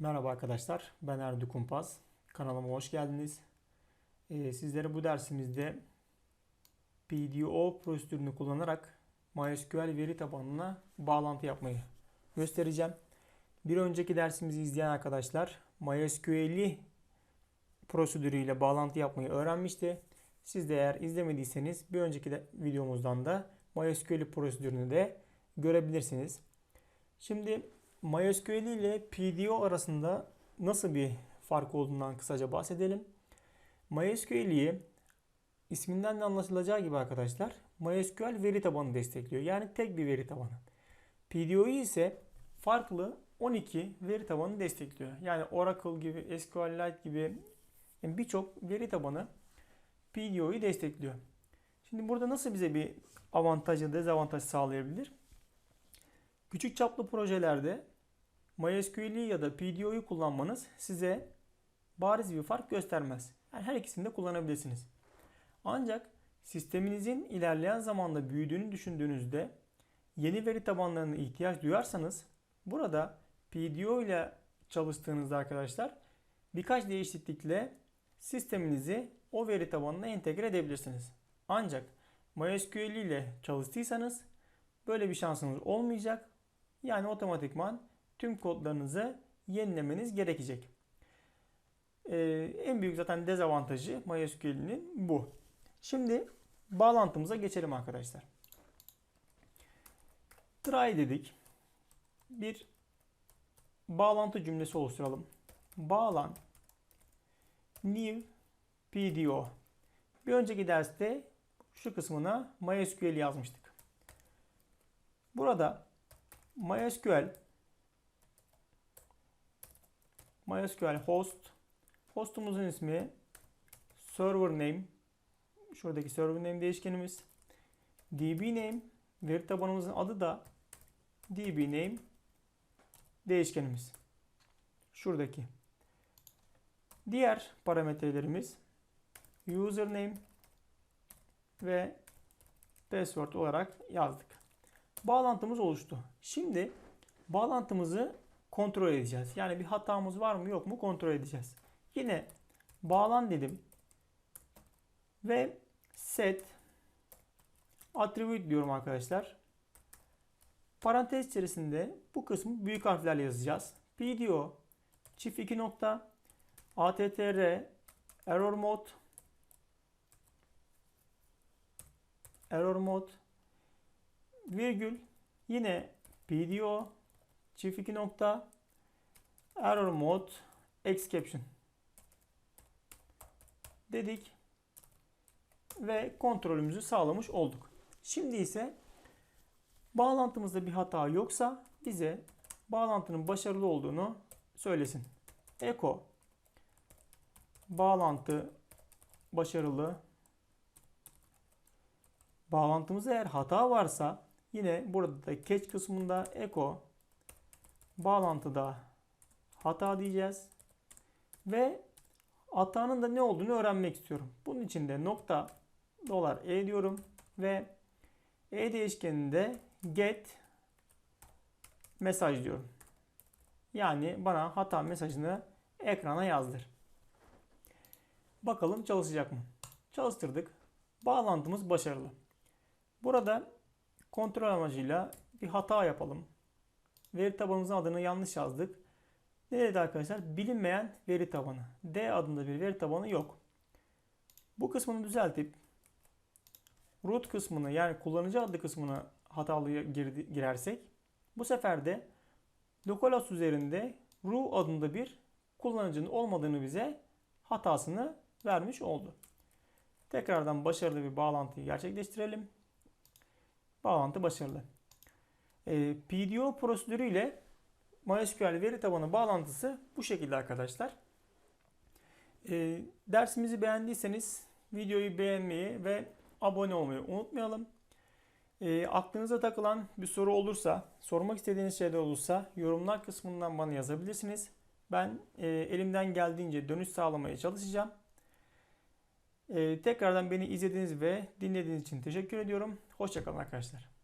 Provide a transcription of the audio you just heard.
Merhaba arkadaşlar, ben Erdi Kumpaz. Kanalıma hoş geldiniz. Ee, sizlere bu dersimizde PDO prosedürünü kullanarak MySQL veri tabanına bağlantı yapmayı göstereceğim. Bir önceki dersimizi izleyen arkadaşlar MySQL'i prosedürüyle bağlantı yapmayı öğrenmişti. Siz de eğer izlemediyseniz bir önceki de videomuzdan da MySQL prosedürünü de görebilirsiniz. Şimdi MySQL ile PDO arasında nasıl bir fark olduğundan kısaca bahsedelim. MySQL'i isminden de anlaşılacağı gibi arkadaşlar MySQL veri tabanı destekliyor. Yani tek bir veri tabanı. PDO'yu ise farklı 12 veri tabanı destekliyor. Yani Oracle gibi, SQLite gibi birçok veri tabanı PDO'yu destekliyor. Şimdi burada nasıl bize bir avantaj ya dezavantaj sağlayabilir? Küçük çaplı projelerde MySQL'i ya da PDO'yu kullanmanız size bariz bir fark göstermez. Yani her ikisini de kullanabilirsiniz. Ancak sisteminizin ilerleyen zamanda büyüdüğünü düşündüğünüzde yeni veri tabanlarına ihtiyaç duyarsanız burada PDO ile çalıştığınızda arkadaşlar birkaç değişiklikle sisteminizi o veri tabanına entegre edebilirsiniz. Ancak MySQL ile çalıştıysanız böyle bir şansınız olmayacak. Yani otomatikman tüm kodlarınızı yenilemeniz gerekecek. Ee, en büyük zaten dezavantajı MySQL'nin bu. Şimdi bağlantımıza geçelim arkadaşlar. Try dedik. Bir bağlantı cümlesi oluşturalım. Bağlan new PDO. Bir önceki derste şu kısmına MySQL yazmıştık. Burada MySQL MySQL host hostumuzun ismi server name şuradaki server name değişkenimiz db name veri tabanımızın adı da db name değişkenimiz şuradaki diğer parametrelerimiz username ve password olarak yazdık. Bağlantımız oluştu. Şimdi bağlantımızı kontrol edeceğiz. Yani bir hatamız var mı yok mu kontrol edeceğiz. Yine bağlan dedim. Ve set attribute diyorum arkadaşlar. Parantez içerisinde bu kısmı büyük harflerle yazacağız. PDO çift 2 nokta attr error mode error mode virgül yine PDO çift 2 nokta error mode exception dedik ve kontrolümüzü sağlamış olduk. Şimdi ise bağlantımızda bir hata yoksa bize bağlantının başarılı olduğunu söylesin. Echo bağlantı başarılı Bağlantımızda eğer hata varsa yine burada da catch kısmında echo bağlantıda hata diyeceğiz. Ve hatanın da ne olduğunu öğrenmek istiyorum. Bunun için de nokta dolar e diyorum ve e değişkeninde get mesaj diyorum. Yani bana hata mesajını ekrana yazdır. Bakalım çalışacak mı? Çalıştırdık. Bağlantımız başarılı. Burada kontrol amacıyla bir hata yapalım. Veri tabanımızın adını yanlış yazdık. Ne dedi arkadaşlar? Bilinmeyen veri tabanı. D adında bir veri tabanı yok. Bu kısmını düzeltip root kısmını yani kullanıcı adı kısmına hatalı girersek bu sefer de localhost üzerinde root adında bir kullanıcının olmadığını bize hatasını vermiş oldu. Tekrardan başarılı bir bağlantıyı gerçekleştirelim. Bağlantı başarılı. E, PDO prosedürü ile MySQL veri tabanı bağlantısı bu şekilde arkadaşlar. E, dersimizi beğendiyseniz videoyu beğenmeyi ve abone olmayı unutmayalım. E, aklınıza takılan bir soru olursa, sormak istediğiniz şeyler olursa yorumlar kısmından bana yazabilirsiniz. Ben e, elimden geldiğince dönüş sağlamaya çalışacağım. E, tekrardan beni izlediğiniz ve dinlediğiniz için teşekkür ediyorum. Hoşçakalın arkadaşlar.